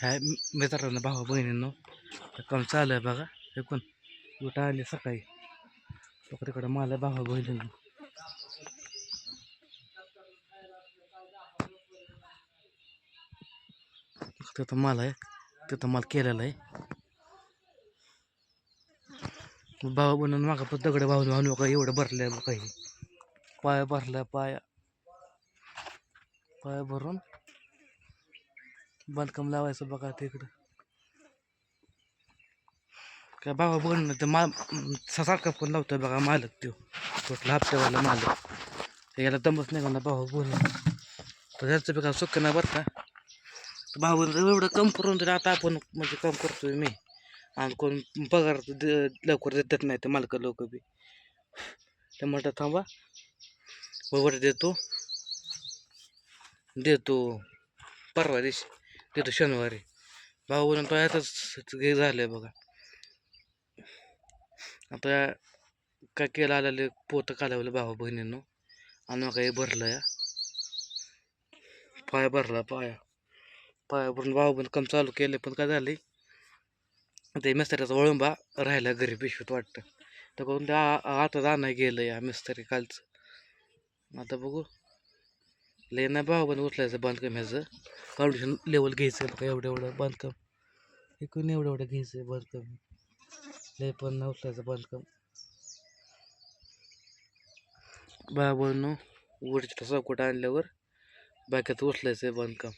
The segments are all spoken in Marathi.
ह्या मित्रांनो भावा बहिणींनो काम चालू आहे बघा. हे कोण उठा आले सकाळी. तिकडे मला भावा बहिणींनो. तिथं माल आहे. तिथं माल केलेला आहे. भावा बनवून मागा पण दगड भावून भावून बघा एवढं भरलं आहे काही पाया भरला पाया. पाया भरून बांधकाम लावायचं बघा तिकडं काय बाबा बघ ना ते मा सारखा फोन लावतोय बघा मालक तो कुठला हप्त्यावाला मालक. याला दमच नाही का ना भाऊ बोल. तर ह्याचं बघा सुख नाही बरं का? तर भाऊ एवढं कम करून तरी आता आपण म्हणजे कम करतोय मी. आणि कोण पगार लवकर देत नाही ते मालक लोक बी. ते म्हणतात थांबा. वगैरे देतो. देतो. परवा दिवशी. तिथं शनिवारी. भाऊ बोलून तो यातच हे आहे बघा. आता काय केलं आलेले पोतं कालवलं भावा बहिणींनो. आणि मग हे भरलं या. पाया भरला पाया. पाया भरून भाऊ बहीण काम चालू केले पण काय झाले ते मिस्त्रीचा वळंबा राहिला घरी पिशवीत वाटतं. तर करून ते आता जाणं गेलं या मिस्त्री कालचं. आता बघू. लय नाही भाऊ उचलायचं बांधकाम ह्याचं. फाउंडेशन लेवल घ्यायचं बघा एवढं एवढं बांधकाम. एकूण एवढं एवढं घ्यायचं बांधकाम. लय पण नाही उचलायचं बांधकाम. बाबांनो वरच्या चौकट आणल्यावर बाकीत उचलायचं आहे बांधकाम.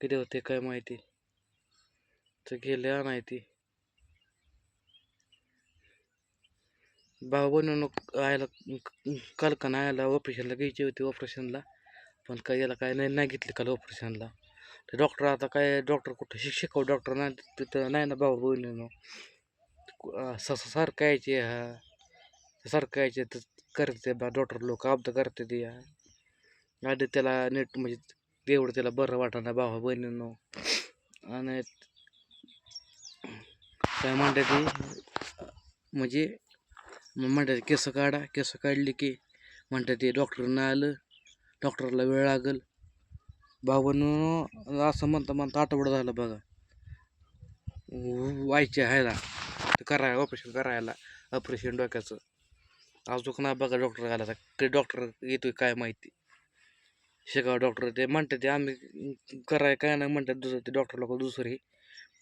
किती होते काय माहिती? तर गेले आणायती. भाऊ बनवणं आयला कल्पना आयला ऑपरेशनला घ्यायची होती ऑपरेशनला पण काय याला काय नाही नाही घेतली काल ऑपरेशनला ते डॉक्टर आता काय डॉक्टर कुठं शिक्षक डॉक्टर नाही तिथं नाही ना भाऊ बहिणीनं. सारखं यायचे हा. सारखं यायचे तर करते बा डॉक्टर लोक अब्द करते ते आधी त्याला नीट म्हणजे तेवढं त्याला बरं वाटणार भावा बहिणीनं. आणि काय म्हणते ती म्हणजे मग म्हणतात केस काढा केस काढली की म्हणतात ते. डॉक्टरनं आलं डॉक्टरला वेळ लागल. बाबांनो असं म्हणता म्हणता आठवडा झाला बघा. व्हायचे हायला ते करायला ऑपरेशन करायला ऑपरेशन डोक्याचं. अजून ना बघा डॉक्टर आला तर डॉक्टर येतोय काय माहिती. शेगाव डॉक्टर ते म्हणतात ते आम्ही कराय काय नाही म्हणतात दुसरं ते डॉक्टर लोक दुसरे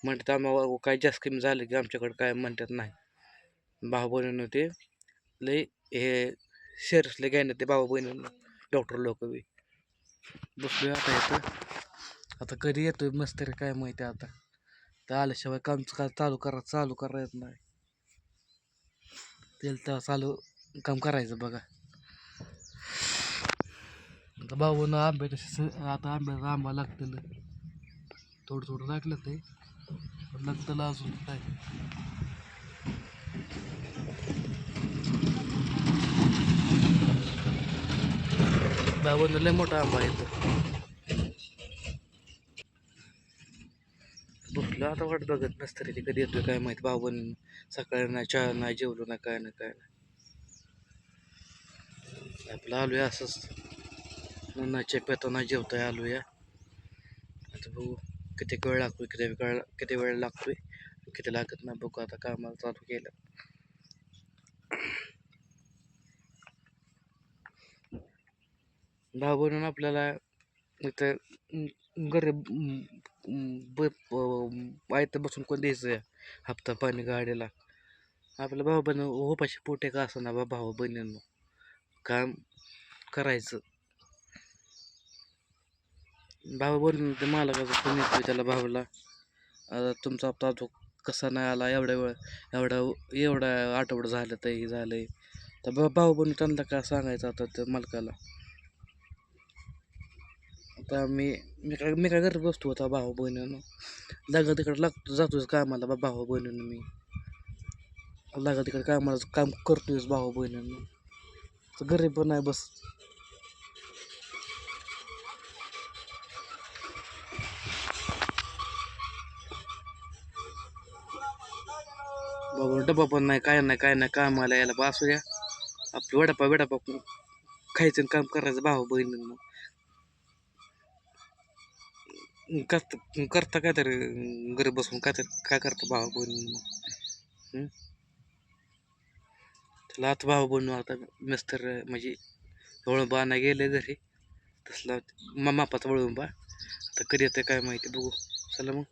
म्हणतात आम्हाला काय जास्त कमी झालं की आमच्याकडे काय म्हणतात नाही. भाऊ बहिणीनं ते लय हे शेअर्सले घ्यायनं ते भाऊ बहिणीनं डॉक्टर लोक बी. बसलोय आता येतं आता कधी येतोय मस्त रे काय माहिती आता. तर आल्याशिवाय काम काय चालू करा चालू करा येत नाही. तेल तर चालू काम करायचं बघा. आता भाऊनं आंबे तसे आता आंब्याचा आंबा लागतील. थोडं थोडं लागलं ते पण लागतं अजून काय. बाबांना लय मोठा आंबा येतो इथं. बसलो आता वाट बघत नसतं रे कधी येतोय काय माहीत. बाबन सकाळी नाही चहा नाही जेवलो नाही काय नाही काय नाही. आपलं आलोय असंच. उन्हाच्या पेताना जेवताय आलोया. आता बघू किती वेळ लागतोय किती वेळ किती वेळ लागतोय किती लागत नाही बघू आता कामाला चालू केलं. भाऊ आपल्याला इथं घरे ब आयत बसून कोण द्यायचं? हप्ता पाणी गाडीला. आपल्या भाऊ बहिण उपाशी पोटे का असं ना बा भाऊ बहिणींना. काम करायचं. भाऊ बोलून ते मालकाचं फोन येतो त्याला भाऊला. आता तुमचा हप्ता तो कसा नाही आला? एवढ्या वेळ एवढा एवढा आठवडा झालं तर हे आहे तर बा भाऊ बनून त्यांना काय सांगायचं आता त्या मालकाला? आता मी मी काय मी काय करत बसतो होता भाऊ बहिणीनं. लागा तिकडे लागतो जातोच कामाला बा भाऊ बहिणीनं मी. लागा तिकडे कामाला काम करतोयच भाऊ बहिणीनं. तर घरी पण नाही बस. बाबा डबा पण नाही काय नाही काय नाही कामाला यायला बा असू द्या. आपलं वडापाव वडापाव खायचं आणि काम करायचं भाऊ बहिणींना. करता करता काय तरी घरी बसून काय तर काय करता भाऊ मग त्याला आता भावा बहिणी आता मिस्तर म्हणजे वळूंबा नाही गेले घरी. तसला मा- मापाचा वळूंबा. आता कधी येतं काय माहिती बघू. चला मग.